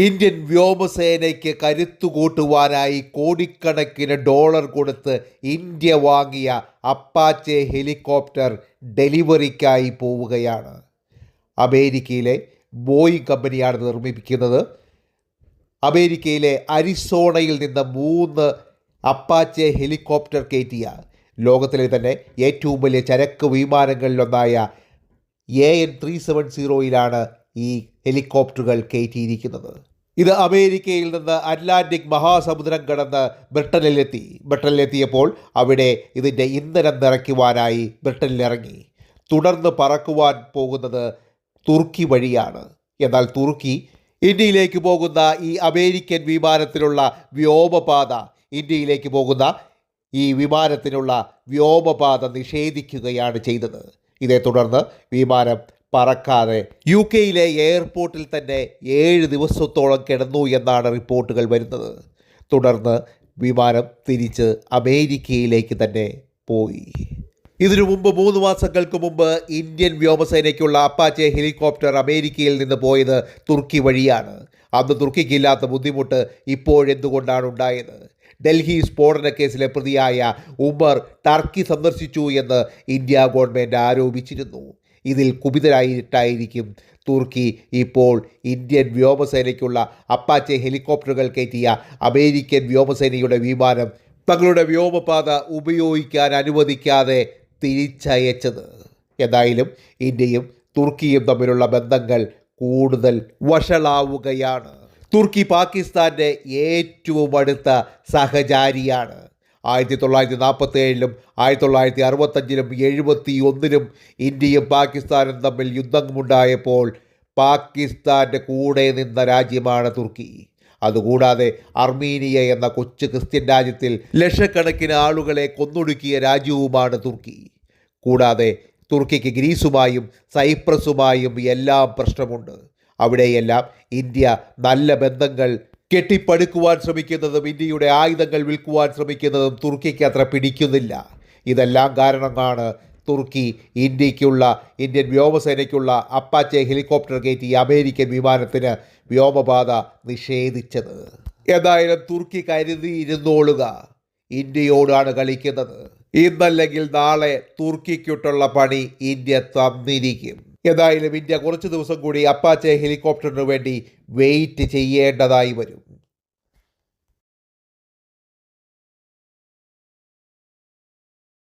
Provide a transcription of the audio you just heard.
Indian വ്യോമസേനയ്ക്ക് കരുത്തുകൂട്ടുവാനായി കോടിക്കണക്കിന് dollar കൊടുത്ത് India വാങ്ങിയ അപ്പാച്ചെ ഹെലികോപ്റ്റർ ഡെലിവറിക്കായി പോവുകയാണ്. അമേരിക്കയിലെ ബോയിങ് കമ്പനിയാണ് നിർമ്മിപ്പിക്കുന്നത്. അമേരിക്കയിലെ അരിസോണയിൽ നിന്ന് മൂന്ന് അപ്പാച്ചെ ഹെലികോപ്റ്റർ കയറ്റിയ ലോകത്തിലെ തന്നെ ഏറ്റവും വലിയ ചരക്ക് വിമാനങ്ങളിലൊന്നായ എ എൻ ത്രീ സെവൻ സീറോയിലാണ് ഈ ഹെലികോപ്റ്ററുകൾ കയറ്റിയിരിക്കുന്നത്. ഇത് അമേരിക്കയിൽ നിന്ന് അറ്റ്ലാന്റിക് മഹാസമുദ്രം കടന്ന് ബ്രിട്ടനിലെത്തി. ബ്രിട്ടനിലെത്തിയപ്പോൾ അവിടെ ഇതിന്റെ ഇന്ധനം നിറയ്ക്കുവാനായി ബ്രിട്ടനിലിറങ്ങി. തുടർന്ന് പറക്കുവാൻ പോകുന്നത് തുർക്കി വഴിയാണ്. എന്നാൽ തുർക്കി ഇന്ത്യയിലേക്ക് പോകുന്ന ഈ അമേരിക്കൻ വിമാനത്തിനുള്ള വ്യോമപാത ഇന്ത്യയിലേക്ക് പോകുന്ന ഈ വിമാനത്തിനുള്ള വ്യോമപാത നിഷേധിക്കുകയാണ് ചെയ്തത്. ഇതേ തുടർന്ന് വിമാനം പറക്കാതെ യു കെയിലെ എയർപോർട്ടിൽ തന്നെ ഏഴ് ദിവസത്തോളം കിടന്നു എന്നാണ് റിപ്പോർട്ടുകൾ വരുന്നത്. തുടർന്ന് വിമാനം തിരിച്ച് അമേരിക്കയിലേക്ക് തന്നെ പോയി. ഇതിനു മുമ്പ് മൂന്ന് മാസങ്ങൾക്ക് മുമ്പ് ഇന്ത്യൻ വ്യോമസേനയ്ക്കുള്ള അപ്പാച്ചെ ഹെലികോപ്റ്റർ അമേരിക്കയിൽ നിന്ന് പോയത് തുർക്കി വഴിയാണ്. അന്ന് തുർക്കിക്കില്ലാത്ത ബുദ്ധിമുട്ട് ഇപ്പോഴെന്തുകൊണ്ടാണ് ഉണ്ടായത്? ഡൽഹി സ്ഫോടന കേസിലെ പ്രതിയായ ഉമർ ടർക്കി സന്ദർശിച്ചു എന്ന് ഇന്ത്യ ഗവൺമെന്റ് ആരോപിച്ചിരുന്നു. ഇതിൽ കുപിതരായിട്ടായിരിക്കും തുർക്കി ഇപ്പോൾ ഇന്ത്യൻ വ്യോമസേനയ്ക്കുള്ള അപ്പാച്ചെ ഹെലികോപ്റ്ററുകൾ കയറ്റിയ അമേരിക്കൻ വ്യോമസേനയുടെ വിമാനം തങ്ങളുടെ വ്യോമപാത ഉപയോഗിക്കാൻ അനുവദിക്കാതെ തിരിച്ചയച്ചത്. എന്തായാലും ഇന്ത്യയും തുർക്കിയും തമ്മിലുള്ള ബന്ധങ്ങൾ കൂടുതൽ വഷളാവുകയാണ്. തുർക്കി പാകിസ്ഥാന്റെ ഏറ്റവും അടുത്ത സഹചാരിയാണ് ആയിരത്തി തൊള്ളായിരത്തി നാൽപ്പത്തി ഏഴിലും ആയിരത്തി തൊള്ളായിരത്തി അറുപത്തഞ്ചിലും എഴുപത്തി ഒന്നിലും ഇന്ത്യയും പാകിസ്ഥാനും തമ്മിൽ യുദ്ധമുണ്ടായപ്പോൾ പാകിസ്ഥാന്റെ കൂടെ നിന്ന രാജ്യമാണ് തുർക്കി. അതുകൂടാതെ അർമീനിയ എന്ന കൊച്ചു ക്രിസ്ത്യൻ രാജ്യത്തിൽ ലക്ഷക്കണക്കിന് ആളുകളെ കൊന്നൊടുക്കിയ രാജ്യവുമാണ് തുർക്കി. കൂടാതെ തുർക്കിക്ക് ഗ്രീസുമായും സൈപ്രസുമായും എല്ലാം പ്രശ്നമുണ്ട്. അവിടെയെല്ലാം ഇന്ത്യ നല്ല ബന്ധങ്ങൾ കെട്ടിപ്പടുക്കുവാൻ ശ്രമിക്കുന്നതും ഇന്ത്യയുടെ ആയുധങ്ങൾ വിൽക്കുവാൻ ശ്രമിക്കുന്നതും തുർക്കിക്ക് അത്ര പിടിക്കുന്നില്ല. ഇതെല്ലാം കാരണമാണ് തുർക്കി ഇന്ത്യക്കുള്ള ഇന്ത്യൻ വ്യോമസേനയ്ക്കുള്ള അപ്പാച്ചെ ഹെലികോപ്റ്റർ കയറ്റി അമേരിക്കൻ വിമാനത്തിന് വ്യോമപാത നിഷേധിച്ചത്. ഏതായാലും തുർക്കി കരുതിയിരുന്നോളുക. ഇന്ത്യയോടാണ് കളിക്കുന്നത്. ഇന്നല്ലെങ്കിൽ നാളെ തുർക്കിക്കുട്ടുള്ള പണി ഇന്ത്യ തന്നിരിക്കും. ഏതായാലും ഇന്ത്യ കുറച്ച് ദിവസം കൂടി അപ്പാച്ചെ ഹെലികോപ്റ്ററിനു വേണ്ടി വെയിറ്റ് ചെയ്യേണ്ടതായി വരും.